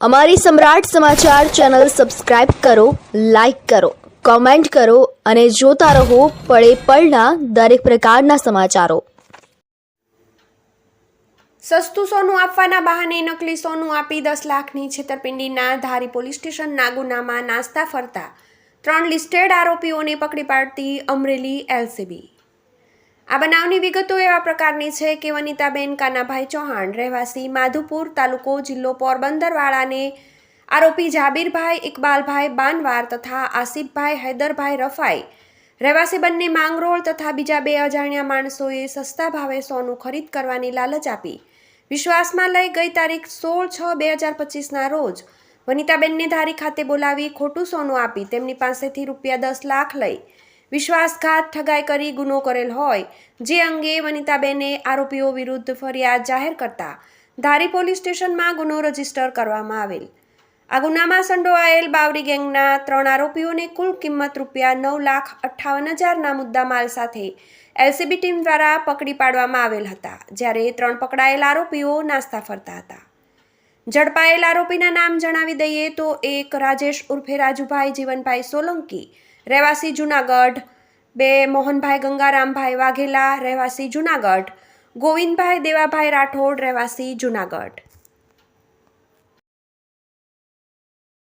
અમારી સમ્રાટ સમાચાર channel subscribe કરો, લાઇક કરો, કોમેન્ટ કરો અને જોતા રહો પળે પળના દરેક પ્રકારના સમાચારો. સસ્તું સોનું આપવાના બહાને નકલી સોનું આપી દસ લાખની છેતરપિંડીના ધારી પોલીસ સ્ટેશનના ગુનામાં નાસ્તા ફરતા. ત્રણ લિસ્ટેડ આરોપીઓને પકડી પાડતી અમરેલી એલસીબી. આ બનાવની વિગતો એવા પ્રકારની છે કે વનિતાબેન કાનાભાઈ ચૌહાણ, રહેવાસી માધુપુર તાલુકો જિલ્લો પોરબંદરવાળાને આરોપી જાબીરભાઈ ઇકબાલભાઈ બાનવાર તથા આસિફભાઈ હૈદરભાઈ રફાઈ, રહેવાસી બંને માંગરોળ તથા બીજા બે અજાણ્યા માણસોએ સસ્તા ભાવે સોનું ખરીદ કરવાની લાલચ આપી. વિશ્વાસમાં લઈ ગઈ તારીખ સોળ છ બે હજાર પચીસના રોજ વનિતાબેનને ધારી ખાતે બોલાવી ખોટું સોનું આપી તેમની પાસેથી રૂપિયા દસ લાખ લઈ વિશ્વાસઘાત ઠગાઈ કરી ગુનો કરેલ હોય, જે અંગે વનિતાબેને આરોપીઓ વિરુદ્ધ ફરિયાદ જાહેર કરતા ધારી પોલીસ સ્ટેશનમાં ગુનો રજિસ્ટર કરવામાં આવેલ. આ ગુનામાં સંડોવાયેલ બાવરી ગેંગના ત્રણ આરોપીઓને કુલ કિંમત રૂપિયા નવ લાખ અઠ્ઠાવન હજારના મુદ્દામાલ સાથે એલસીબી ટીમ દ્વારા પકડી પાડવામાં આવેલ હતા, જ્યારે ત્રણ પકડાયેલ આરોપીઓ નાસ્તા ફરતા હતા. ઝડપાયેલ આરોપીના નામ જણાવી દઈએ તો એક રાજેશ ઉર્ફે રાજુભાઈ જીવનભાઈ સોલંકી રહેવાસી જુનાગઢ. બે મોહનભાઈ ગંગારામભાઈ વાઘેલા રહેવાસી જુનાગઢ. ગોવિંદભાઈ દેવાભાઈ રાઠોડ રહેવાસી જુનાગઢ.